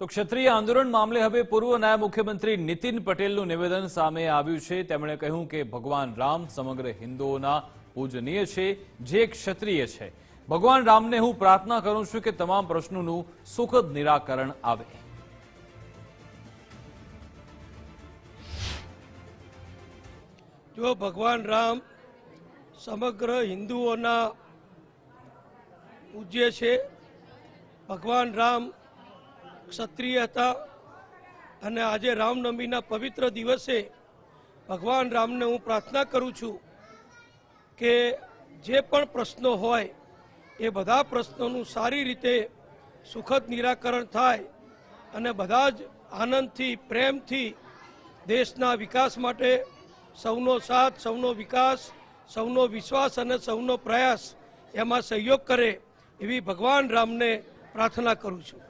તો ક્ષત્રિય આંદોલન મામલે હવે પૂર્વ નાયબ મુખ્યમંત્રી નીતિન પટેલનું નિવેદન સામે આવ્યું છે. તેમણે કહ્યું કે ભગવાન રામ સમગ્ર હિન્દુઓના પૂજનીય છે, જે ક્ષત્રિય છે. ભગવાન રામને હું પ્રાર્થના કરું છું કે તમામ પ્રશ્નોનું સુખદ નિરાકરણ આવે. જો ભગવાન રામ સમગ્ર હિન્દુઓના પૂજ્ય છે, ભગવાન રામ ક્ષત્રિય હતા અને આજે રામનવમીના પવિત્ર દિવસે ભગવાન રામને હું પ્રાર્થના કરું છું કે જે પણ પ્રશ્નો હોય એ બધા પ્રશ્નોનું સારી રીતે સુખદ નિરાકરણ થાય અને બધા જ આનંદથી, પ્રેમથી દેશના વિકાસ માટે સૌનો સાથ, સૌનો વિકાસ, સૌનો વિશ્વાસ અને સૌનો પ્રયાસ એમાં સહયોગ કરે એવી ભગવાન રામને પ્રાર્થના કરું છું.